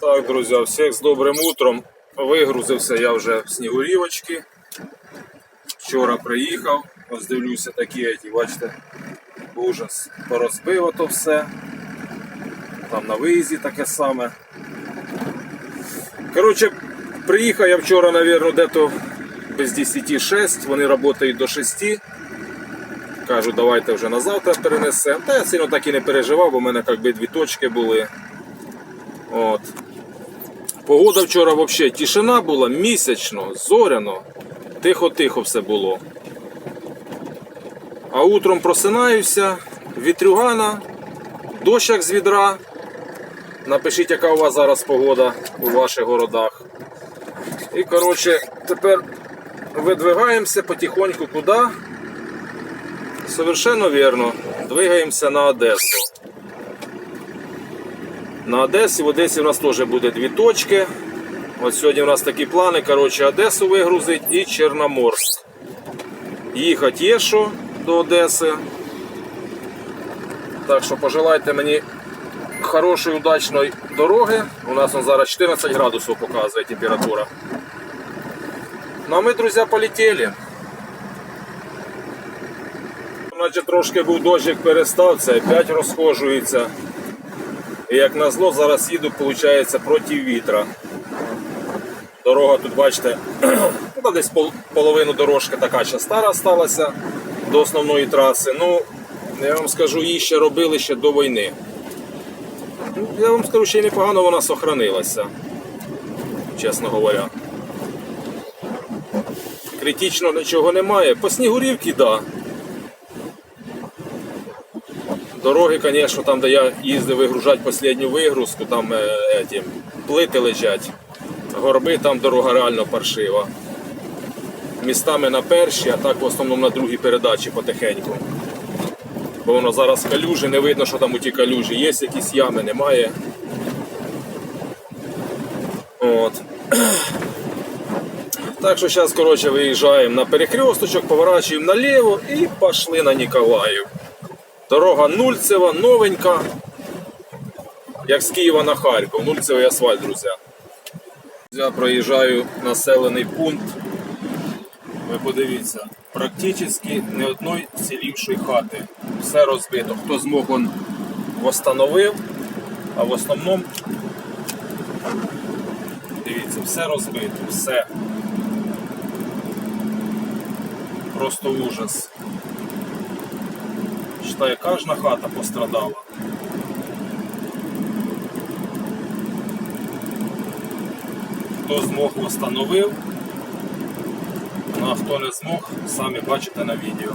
Так, друзі, всіх з добрим утром. Вигрузився я вже в Снігурівочки. Вчора приїхав, ось дивлюся такі, бачите, ужас. Порозбив ото все. Там на виїзді таке саме. Коротше, приїхав я вчора, мабуть, дето без 10 6, вони працюють до 6. Кажу, давайте вже на завтра перенесемо. Та я сильно так і не переживав, бо в мене якби дві точки були. От. Погода вчора взагалі тишина була місячно, зоряно, тихо-тихо все було. А утром просинаюся, вітрюгана, дощ як з відра. Напишіть, яка у вас зараз погода у ваших городах. І коротше, тепер видвигаємося потихоньку куди? Совершенно вірно. Двигаємося на Одесу. На Одесі, в Одесі у нас теж буде дві точки. От сьогодні у нас такі плани, коротше, Одесу вигрузить і Чорноморськ. Їхати є що до Одеси. Так що пожелайте мені хорошої, удачної дороги. У нас он зараз 14 градусів показує температура. Ну а ми, друзі, полетіли. Наче трошки був дощик перестав, це опять розхожується. І як назло, зараз їду, виходить, проти вітра. Дорога тут, бачите, ну, десь пол- половину дорожки така ще стара сталася до основної траси. Ну, я вам скажу, її ще робили ще до війни. Я вам скажу, ще непогано вона сохранилася, чесно говоря. Критично нічого немає. По Снігурівці, так. Да. Дороги, звісно, там, де я їздив вигружати останню вигрузку, там е, плити лежать. Горби, там дорога реально паршива. Містами на першій, а так в основному на другій передачі потихеньку. Бо воно зараз калюжі, не видно, що там у ті калюжі. Є якісь ями, немає. От. Так що зараз, коротше, виїжджаємо на перехресточок, поворачуємо наліво і пішли на Ніколаїв. Дорога Нульцева, новенька. Як з Києва на Харків. Нульцевий асфальт, друзі. Я проїжджаю населений пункт. Ви подивіться, практично ні одної цілівшої хати. Все розбито. Хто змог, он восстановив, а в основному, дивіться, все розбито, все. Просто ужас. Считаю, кожна хата пострадала. Хто змог встановив, ну, а хто не змог, самі бачите на відео.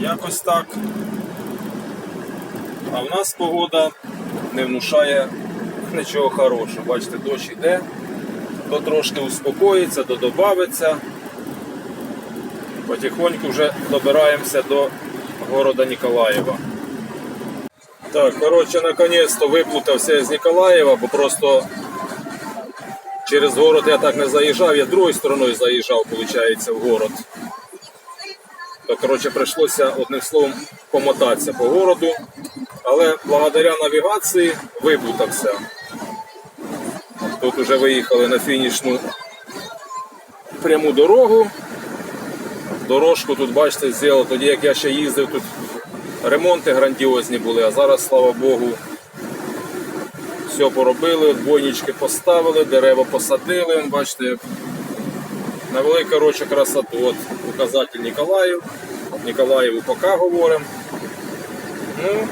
Якось так. А в нас погода не внушає нічого хорошого. Бачите, дощ йде, то трошки успокоїться, то добавиться. Потихоньку вже добираємося до города Ніколаєва. Так, коротше, наконець-то виплутався з Ніколаєва, бо просто через город я так не заїжджав, я другою стороною заїжджав, виходить, в город. То, коротше, прийшлося одним словом помотатися по городу, але благодаря навігації виплутався. Тут вже виїхали на фінішну пряму дорогу. Дорожку тут, бачите, зробили. Тоді як я ще їздив, тут ремонти грандіозні були, а зараз, слава Богу, все поробили, отбойнички поставили, дерева посадили. Бачите, навели коротше, красоту. От указатель Ніколаїв. Ніколаєву пока говоримо. Ну,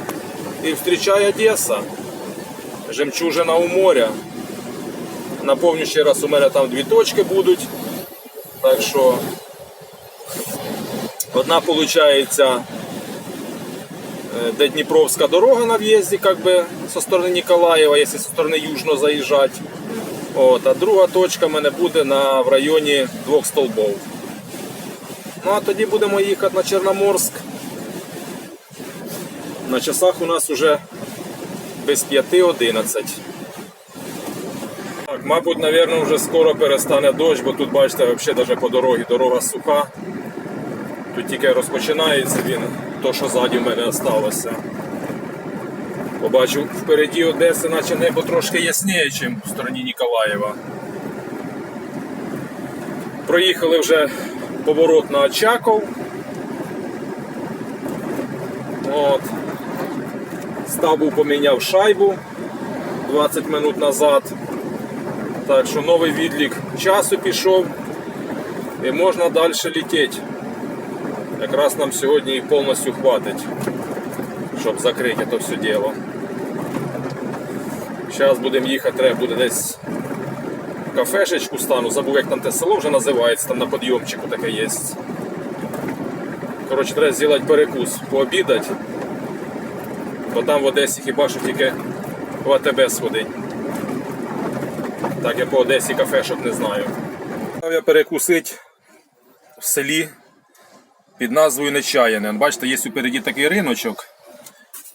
і зустрічає Одеса. Жемчужина у моря. Напомню ще раз, у мене там дві точки будуть. Так що одна виходить, де Дніпровська дорога на в'їзді, как би, со сторони Ніколаєва, якщо зі сторони Южно заїжджати. От, а друга точка в мене буде на, в районі двох столбов. Ну а тоді будемо їхати на Чорноморськ. На часах у нас вже без 5.11. Так, мабуть, напевно, вже скоро перестане дощ, бо тут, бачите, взагалі навіть по дорозі дорога суха. Тут тільки розпочинається він. то, що ззаді в мене осталося. Побачив впереді Одеси, наче небо трошки ясніше, ніж в стороні Ніколаєва. Проїхали вже поворот на Очаков. От. Став був поміняв шайбу 20 минут назад. Так що новий відлік часу пішов і можна далі летіти. Якраз нам сьогодні і повністю хватить, щоб закрити це все діло. Зараз будемо їхати, треба буде десь кафешечку стану, забув як там те село вже називається, там на підйомчику таке є. Коротше, треба зробити перекус, пообідати, бо там в Одесі хіба що тільки в АТБ сходить. Так, я по Одесі кафешок не знаю. Я перекусити в селі під назвою Нечаяне. Бачите, є упереді такий риночок.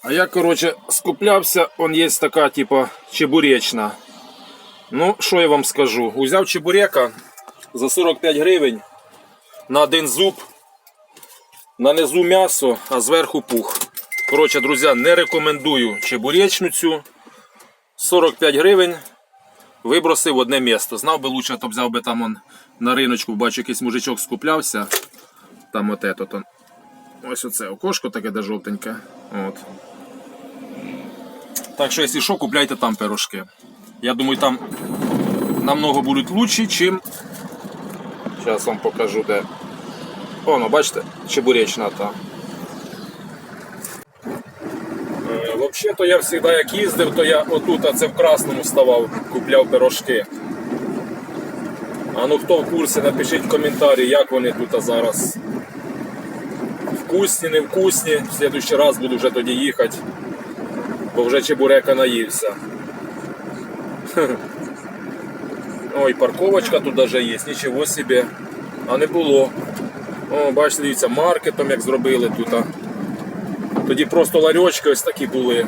А я, коротше, скуплявся, он є така, типа, чебуречна. Ну, що я вам скажу? Узяв чебурека за 45 гривень на один зуб, на низу м'ясо, а зверху пух. Коротше, друзі, не рекомендую чебуречну цю. 45 гривень вибросив одне місто. Знав би лучше, то взяв би там он, на риночку, бачу, якийсь мужичок скуплявся. Там от ето, то. Ось оце окошко таке де жовтеньке. От. Так що, якщо що, купляйте там пирожки. Я думаю, там намного будуть лучші, чим. Зараз вам покажу де. О, ну бачите, чебуречна та. Е, Взагалі-то я завжди як їздив, то я отут, а це в красному ставав, купляв пирожки. А ну хто в курсі, напишіть в коментарі, як вони тут зараз. Вкусні, невкусні. В следующий раз буду вже тоді їхати, бо вже чебурека наївся. Ой, парковочка тут даже є, нічого собі. А не було. О, бачите, дивіться, маркетом як зробили тут. Тоді просто ларьочки ось такі були.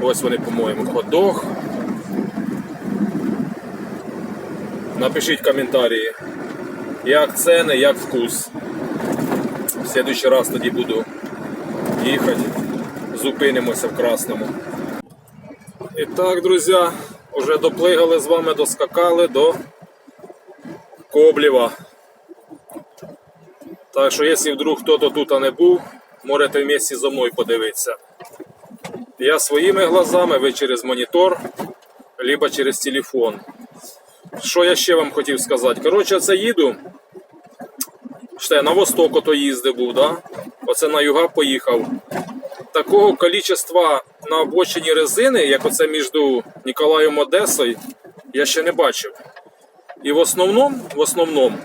Ось вони, по-моєму, хот-дог. Напишіть коментарі, як ціни, як вкус. Следующий раз тоді буду їхати. Зупинимося в красному. І так, друзі, вже доплигали з вами, доскакали до Коблєва. Так що, якщо вдруг хто тут не був, можете в місті зо мною подивитися. Я своїми глазами, ви через монітор, либо через телефон. Що я ще вам хотів сказати? Коротше, це їду. Я на восток ото їздив був, да? Оце на юга поїхав. Такого кількості на обочині резини, як оце між Ніколаєм Одесою, я ще не бачив. І в основному, в основному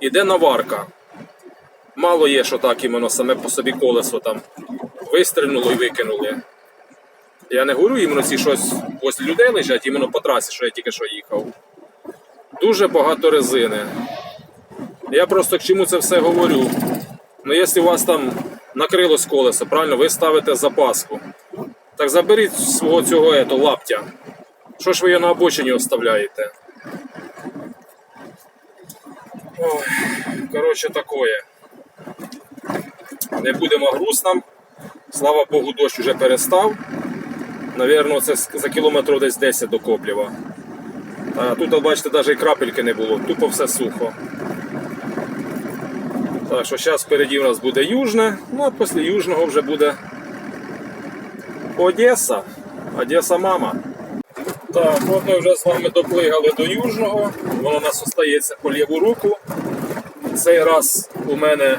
іде наварка. Мало є, що так іменно саме по собі колесо там вистрільнуло і викинули. Я не говорю іменно ці щось ось людей лежать, іменно по трасі, що я тільки що їхав. Дуже багато резини. Я просто к чому це все говорю. Ну, якщо у вас там накрилось колесо, правильно, ви ставите запаску. Так заберіть свого цього ето, лаптя. Що ж ви його на обочині оставляєте? Коротше, такое. Не будемо грустним. Слава Богу, дощ вже перестав. Навірно, це за кілометрів десь 10 до Коблєва. А тут, бачите, навіть і крапельки не було, тупо все сухо. Так що зараз впереді у нас буде Южне, ну а після Южного вже буде Одеса. Одеса мама. Так, от ми вже з вами доплигали до Южного, воно у нас остається по ліву руку. Цей раз у мене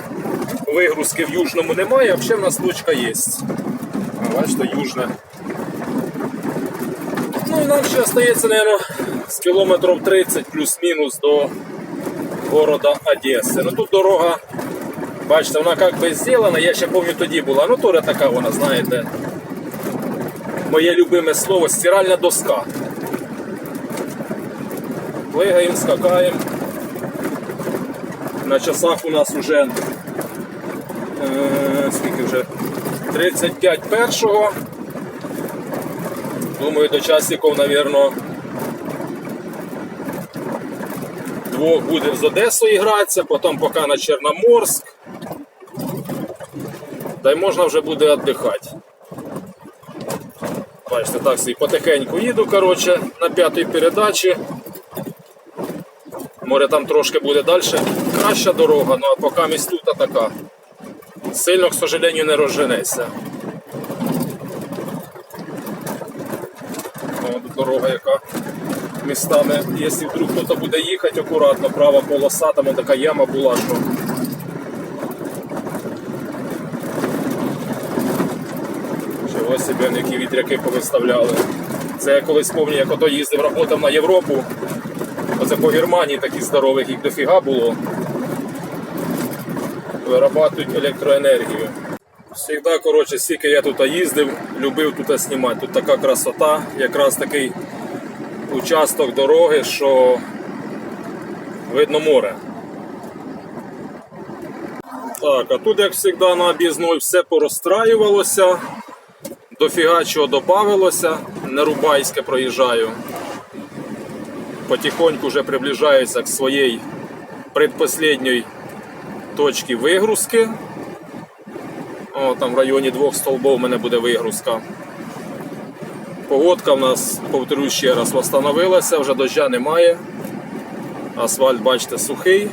вигрузки в Южному немає, а ще в нас точка є. Бачите, Южне. Ну і нам ще остається, мабуть, з кілометрів 30 плюс-мінус до города Одеси. Ну тут дорога, бачите, вона як би зроблена, я ще пам'ятаю тоді була, ну теж така вона, знаєте. Моє любиме слово стиральна доска. Плигаємо, скакаємо. На часах у нас вже е, скільки вже 35 першого. Думаю, до часиків, мабуть, двох буде з Одесою гратися, потім поки на Чорноморськ. Та й можна вже буде віддихати. Бачите, так собі потихеньку їду, коротше, на п'ятій передачі. Може там трошки буде далі краща дорога, ну а поки місь тут така. Сильно, к сожалению, не розженеться. От дорога, яка містами, якщо вдруг хтось буде їхати акуратно, права полоса, там така яма була, що Чого собі які вітряки повиставляли. Це я колись пам'ятаю, як ото їздив, работав на Європу. Оце по Германії таких здорових їх дофіга було. Вирабатують електроенергію. Всегда, коротше, скільки я тут їздив, любив тут знімати. Тут така красота, якраз такий участок дороги, що видно море. Так, а тут, як завжди, на об'їзної все порозстраювалося, дофіга чого додавалося, Нерубайське проїжджаю. Потихоньку вже приближаюся к своїй предпоследній точці вигрузки. О, там в районі двох столбов у мене буде вигрузка. Погодка в нас, повторюю ще раз, встановилася, вже дождя немає. Асфальт, бачите, сухий.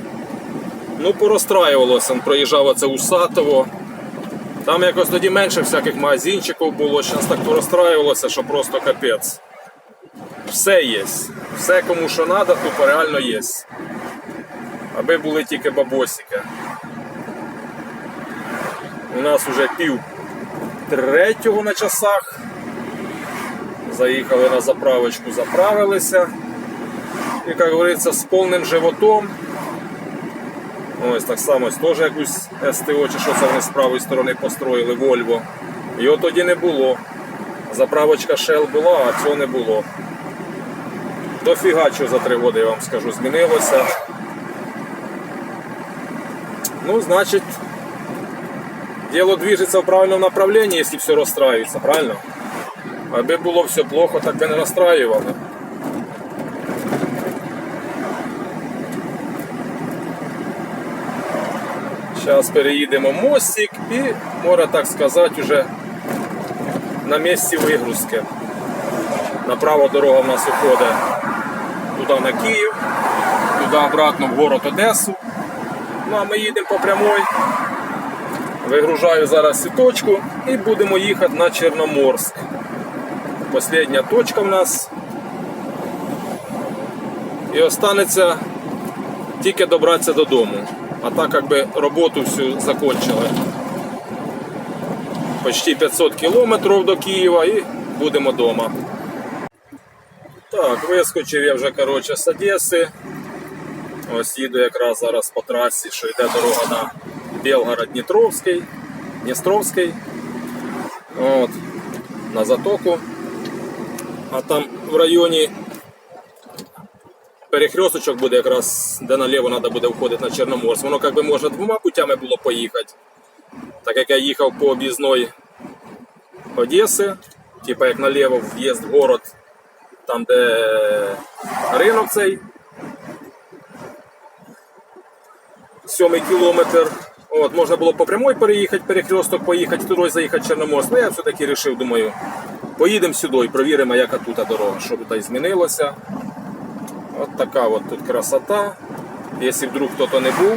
Ну, порозстраювалося, проїжджав оце Усатово. Там якось тоді менше всяких магазинчиків було, зараз так порозстраювалося, що просто капець. Все є. Все кому що треба, тупо реально є. Аби були тільки бабосики. У нас вже пів третього на часах. Заїхали на заправочку, заправилися. І, як говориться, з повним животом. Ось так само ось теж якусь СТО, чи що це вони з правої сторони построїли, Вольво. Його тоді не було. Заправочка Shell була, а цього не було. Дофіга чого за три роки, я вам скажу, змінилося. Ну, значить, дело движется в правильном направлении, если все расстраивается, правильно? Аби було все плохо, так би не розстраювали. Зараз переїдемо мостик і, можна так сказати, вже на місці вигрузки. Направо дорога в нас уходить туди на Київ, туди обратно в город Одесу. Ну а ми їдемо по прямой. Вигружаю зараз цю точку і будемо їхати на Чорноморськ. Последня точка в нас. І останеться тільки добратися додому. А так якби роботу всю закончили. Почти 500 кілометрів до Києва і будемо вдома. Так, вискочив я вже коротше, з Одеси. Ось їду якраз зараз по трасі, що йде дорога на Білгород-Дністровський. Дністровський. От, на затоку. А там в районі перехресточок буде якраз, де наліво треба буде входити на Чорноморськ. Воно як би можна двома путями було поїхати. Так як я їхав по об'їзної Одеси, типа як наліво в'їзд в город, там де ринок цей. Сьомий кілометр. От, можна було по прямой переїхати, перехресток поїхати, туди заїхати Чорноморськ. Ну я все-таки вирішив, думаю, поїдемо сюди і провіримо, яка тут дорога, що тут змінилося. От така от тут красота. Якщо вдруг хто-то не був.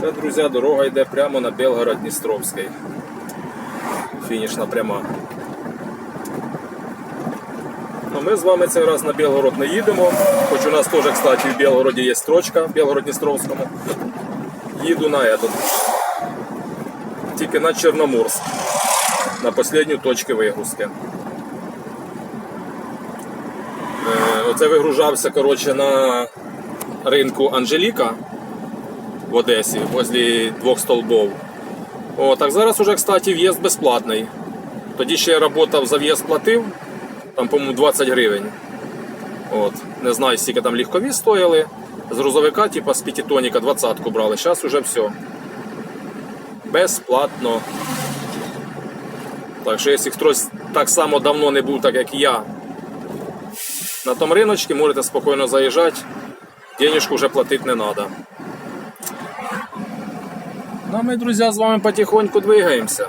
Це, друзі, дорога йде прямо на Белгород-Дністровський. Фінішна пряма. Ну, ми з вами цей раз на Білгород не їдемо. Хоч у нас теж, кстати, в Білгороді є строчка в Білгород-Дністровському. Їду на этот. Тільки на Чорноморськ. На останню точку вигрузки. Е, Оце вигружався коротше, на ринку Анжеліка в Одесі, возле двох столбов. О, так зараз уже, кстати, в'їзд безплатний. Тоді ще я працював за в'їзд платив, там, по-моєму, 20 гривень. От. Не знаю, скільки там легкові стояли. З грузовика, типа з п'ятитонника 20-ку брали. Зараз уже все. Безплатно. Так що, якщо хтось так само давно не був, так як я, на тому риночці можете спокійно заїжджати, денежку вже платити не треба. Ну ми, друзі, з вами потихоньку двигаємося.